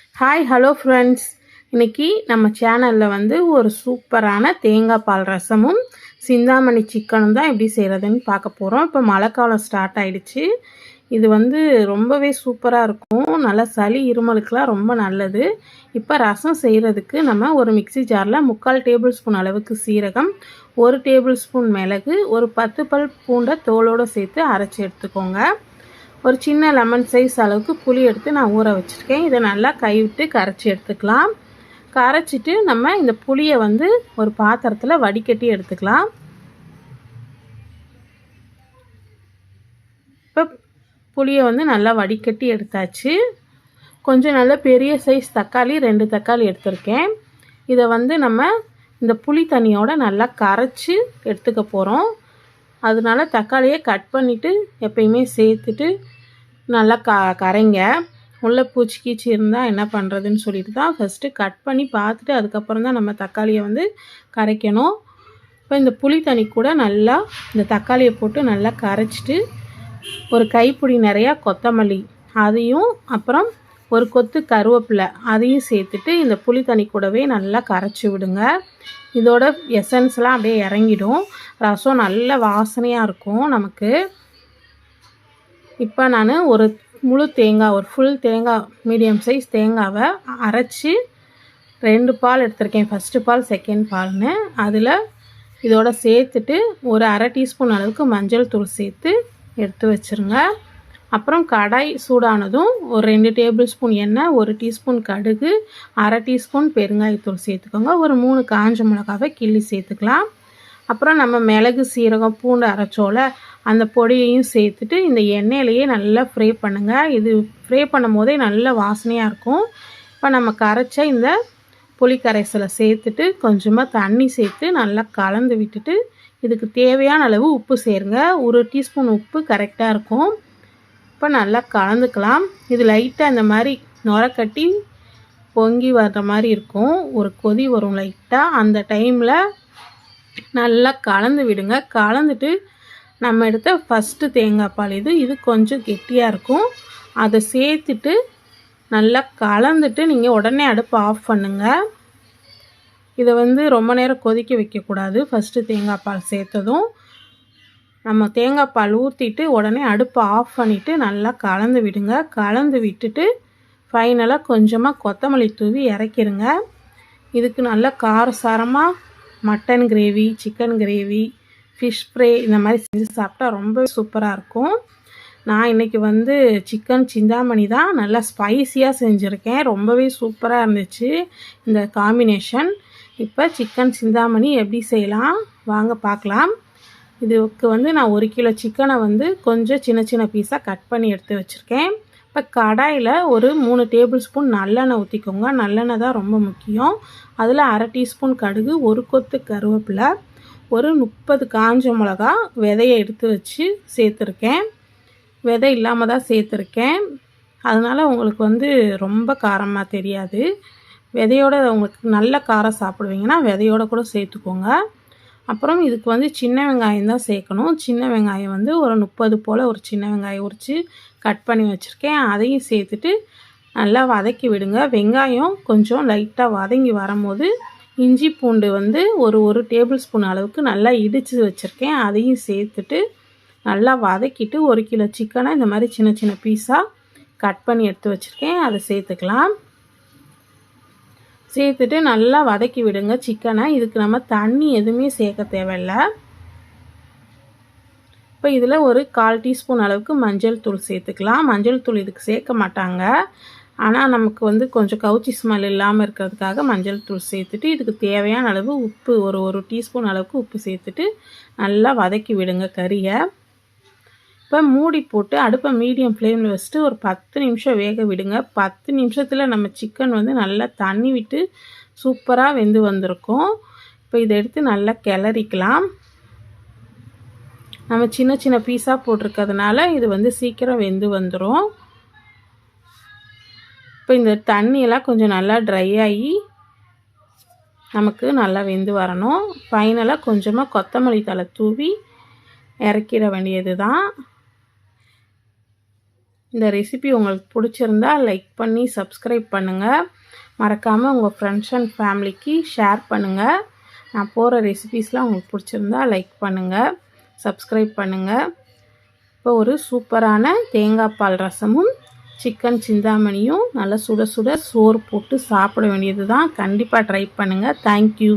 Hi hello friends இன்னைக்கு நம்ம சேனலில் வந்து ஒரு சூப்பரான தேங்காய் பால் ரசமும் சிந்தாமணி சிக்கனும் தான் எப்படி செய்கிறதுன்னு பார்க்க போகிறோம் இப்போ மழைக்காலம் ஸ்டார்ட் ஆகிடுச்சு இது வந்து ரொம்பவே சூப்பராக இருக்கும். நல்லா சளி இருமலுக்கெலாம் ரொம்ப நல்லது. இப்போ ரசம் செய்கிறதுக்கு நம்ம ஒரு மிக்ஸி ஜாரில் முக்கால் டேபிள் ஸ்பூன் அளவுக்கு சீரகம் ஒரு டேபிள் ஸ்பூன் மிளகு ஒரு பத்து பல் பூண்டை தோலோடு சேர்த்து அரைச்சி எடுத்துக்கோங்க. ஒரு சின்ன லெமன் சைஸ் அளவுக்கு புளி எடுத்து நான் ஊற வச்சுருக்கேன். இதை நல்லா கைவிட்டு கரைச்சி எடுத்துக்கலாம். கரைச்சிட்டு நம்ம இந்த புளியை வந்து ஒரு பாத்திரத்தில் வடிகட்டி எடுத்துக்கலாம். இப்போ புளியை வந்து நல்லா வடிகட்டி எடுத்தாச்சு. கொஞ்சம் நல்ல பெரிய சைஸ் தக்காளி ரெண்டு தக்காளி எடுத்திருக்கேன். இதை வந்து நம்ம இந்த புளி தண்ணியோட நல்லா கரைச்சி எடுத்துக்க போகிறோம் அதனால தக்காளியை கட் பண்ணிவிட்டு எப்பயுமே சேர்த்துட்டு நல்லா க கரைங்க. உள்ள பூச்சி கீச்சி இருந்தால் என்ன பண்ணுறதுன்னு சொல்லிட்டு தான் ஃபஸ்ட்டு கட் பண்ணி பார்த்துட்டு அதுக்கப்புறம் தான் நம்ம தக்காளியை வந்து கரைக்கணும். இப்போ இந்த புளி தண்ணி கூட நல்லா இந்த தக்காளியை போட்டு நல்லா கரைச்சிட்டு ஒரு கைப்பிடி நிறையா கொத்தமல்லி அதையும் அப்புறம் ஒரு கொத்து கருவேப்பிலை அதையும் சேர்த்துட்டு இந்த புளி தண்ணி கூடவே நல்லா கரைச்சி விடுங்க. இதோட எசன்ஸ்லாம் அப்படியே இறங்கிடும். ரசம் நல்ல வாசனையாக இருக்கும் நமக்கு. இப்போ நான் ஒரு முழு தேங்காய் ஒரு ஃபுல் தேங்காய் மீடியம் சைஸ் தேங்காவை அரைச்சி ரெண்டு பால் எடுத்திருக்கேன். ஃபஸ்ட்டு பால் செகண்ட் பால்னு. அதில் இதோட சேர்த்துட்டு ஒரு அரை டீஸ்பூன் அளவுக்கு மஞ்சள் தூள் சேர்த்து எடுத்து வச்சுருங்க. அப்புறம் கடாய் சூடானதும் ஒரு ரெண்டு டேபிள் ஸ்பூன் எண்ணெய் ஒரு டீஸ்பூன் கடுகு அரை டீஸ்பூன் பெருங்காயத்தூள் சேர்த்துக்கோங்க. ஒரு மூணு காஞ்ச மிளகாவை கிள்ளி சேர்த்துக்கலாம். அப்புறம் நம்ம மிளகு சீரகம் பூண்டு அரைச்சோலை அந்த பொடியையும் சேர்த்துட்டு இந்த எண்ணெயிலையே நல்லா ஃப்ரை பண்ணுங்கள் இது ஃப்ரை பண்ணும் போதே நல்ல வாசனையாக இருக்கும். இப்போ நம்ம கரைச்ச இந்த புளி கரைசலை சேர்த்துட்டு கொஞ்சமாக தண்ணி சேர்த்து நல்லா கலந்து விட்டுட்டு இதுக்கு தேவையான அளவு உப்பு சேருங்க. ஒரு டீஸ்பூன் உப்பு கரெக்டாக இருக்கும். இப்போ நல்லா கலந்துக்கலாம். இது லைட்டாக இந்த மாதிரி நுரக்கட்டி பொங்கி வர்ற மாதிரி இருக்கும். ஒரு கொதி வரும் லைட்டாக அந்த டைமில் நல்லா கலந்து விடுங்க. கலந்துட்டு நம்ம எடுத்த ஃபஸ்ட்டு தேங்காய் பால் இது இது கொஞ்சம் கெட்டியாக இருக்கும். அதை சேர்த்துட்டு நல்லா கலந்துட்டு நீங்கள் உடனே அடுப்பு ஆஃப் பண்ணுங்கள் இதை வந்து ரொம்ப நேரம் கொதிக்க வைக்கக்கூடாது. ஃபஸ்ட்டு தேங்காய் பால் சேர்த்ததும். நம்ம தேங்காய் பால் ஊற்றிட்டு உடனே அடுப்பை ஆஃப் பண்ணிவிட்டு நல்லா கலந்து விடுங்க. கலந்து விட்டுட்டு ஃபைனலாக கொஞ்சமாக கொத்தமல்லி தூவி இறக்கிடுங்க இதுக்கு நல்லா காரசாரமாக mutton gravy chicken gravy fish fry இந்த மாதிரி செஞ்சு சாப்பிட்டா ரொம்ப சூப்பராக இருக்கும். நான் இன்றைக்கி வந்து சிக்கன் சிந்தாமணி தான் நல்லா ஸ்பைஸியாக செஞ்சுருக்கேன். ரொம்பவே சூப்பராக இருந்துச்சு இந்த காம்பினேஷன் இப்போ சிக்கன் சிந்தாமணி எப்படி செய்யலாம்? வாங்க பார்க்கலாம். இதுக்கு வந்து நான் ஒரு கிலோ சிக்கனை வந்து கொஞ்சம் சின்ன சின்ன பீஸாக கட் பண்ணி எடுத்து வச்சுருக்கேன். இப்போ கடாயில் ஒரு மூணு டேபிள் ஸ்பூன் நல்லெண்ணெய் ஊற்றிக்கோங்க நல்லெண்ணெய் தான் ரொம்ப முக்கியம். அதில் அரை டீஸ்பூன் கடுகு ஒரு கொத்து கருவேப்பிலை ஒரு முப்பது காஞ்ச மிளகா விதையை எடுத்து வச்சு சேர்த்துருக்கேன். விதை இல்லாமல் தான் சேர்த்துருக்கேன். அதனால் உங்களுக்கு வந்து ரொம்ப காரமாக தெரியாது. விதையோட உங்களுக்கு நல்ல காரம் சாப்பிடுவீங்கன்னா விதையோட கூட சேர்த்துக்கோங்க. அப்புறம் இதுக்கு வந்து சின்ன வெங்காயம் தான் சேர்க்கணும். சின்ன வெங்காயம் வந்து ஒரு முப்பது போல் ஒரு சின்ன வெங்காயம் உரித்து கட் பண்ணி வச்சுருக்கேன். அதையும் சேர்த்துட்டு நல்லா வதக்கி விடுங்க. வெங்காயம் கொஞ்சம் லைட்டாக வதங்கி வரும்போது இஞ்சி பூண்டு வந்து ஒரு ஒரு டேபிள் ஸ்பூன் அளவுக்கு நல்லா இடித்து வச்சுருக்கேன். அதையும் சேர்த்துட்டு நல்லா வதக்கிட்டு ஒரு கிலோ சிக்கனை இந்த மாதிரி சின்ன சின்ன பீஸாக கட் பண்ணி எடுத்து வச்சுருக்கேன். அதை சேர்த்துக்கலாம். சேர்த்துட்டு நல்லா வதக்கி விடுங்க சிக்கனை. இதுக்கு நம்ம தண்ணி எதுவுமே சேர்க்க தேவையில்ல. இப்போ இதில் ஒரு கால் டீஸ்பூன் அளவுக்கு மஞ்சள் தூள் சேர்த்துக்கலாம். மஞ்சள் தூள் இதுக்கு சேர்க்க மாட்டாங்க. ஆனால் நமக்கு வந்து கொஞ்சம் கவுச்சி ஸ்மெல் இல்லாமல் இருக்கிறதுக்காக மஞ்சள் தூள் சேர்த்துட்டு இதுக்கு தேவையான அளவு உப்பு ஒரு ஒரு டீஸ்பூன் அளவுக்கு உப்பு சேர்த்துட்டு நல்லா வதக்கி விடுங்க கறியை. இப்போ மூடி போட்டு அடுப்பை மீடியம் ஃப்ளேமில் வச்சுட்டு ஒரு பத்து நிமிஷம் வேக விடுங்க. பத்து நிமிஷத்தில் நம்ம சிக்கன் வந்து நல்லா தண்ணி விட்டு சூப்பராக வெந்து வந்திருக்கும். இப்போ இதை எடுத்து நல்லா கிளறிக்கலாம். நம்ம சின்ன சின்ன பீஸாக போட்டிருக்கிறதுனால இது வந்து சீக்கிரம் வெந்து வந்துடும் இப்போ இந்த தண்ணியெல்லாம் கொஞ்சம் நல்லா ட்ரை ஆகி நமக்கு நல்லா வெந்து வரணும். ஃபைனலாக கொஞ்சமாக கொத்தமல்லி தலை தூவி இறக்கிட வேண்டியது தான் இந்த ரெசிபி உங்களுக்கு பிடிச்சிருந்தா லைக் பண்ணி சப்ஸ்கிரைப் பண்ணுங்கள் மறக்காமல் உங்கள் ஃப்ரெண்ட்ஸ் அண்ட் ஃபேமிலிக்கு ஷேர் பண்ணுங்கள் நான் போகிற ரெசிபீஸ்லாம் உங்களுக்கு பிடிச்சிருந்தா லைக் பண்ணுங்கள் சப்ஸ்கிரைப் பண்ணுங்கள் இப்போ ஒரு சூப்பரான தேங்காய் பால் ரசமும் சிக்கன் சிந்தாமணியும் நல்லா சுட சுட சோறு போட்டு சாப்பிட வேண்டியது தான் கண்டிப்பாக ட்ரை பண்ணுங்கள் தேங்க்யூ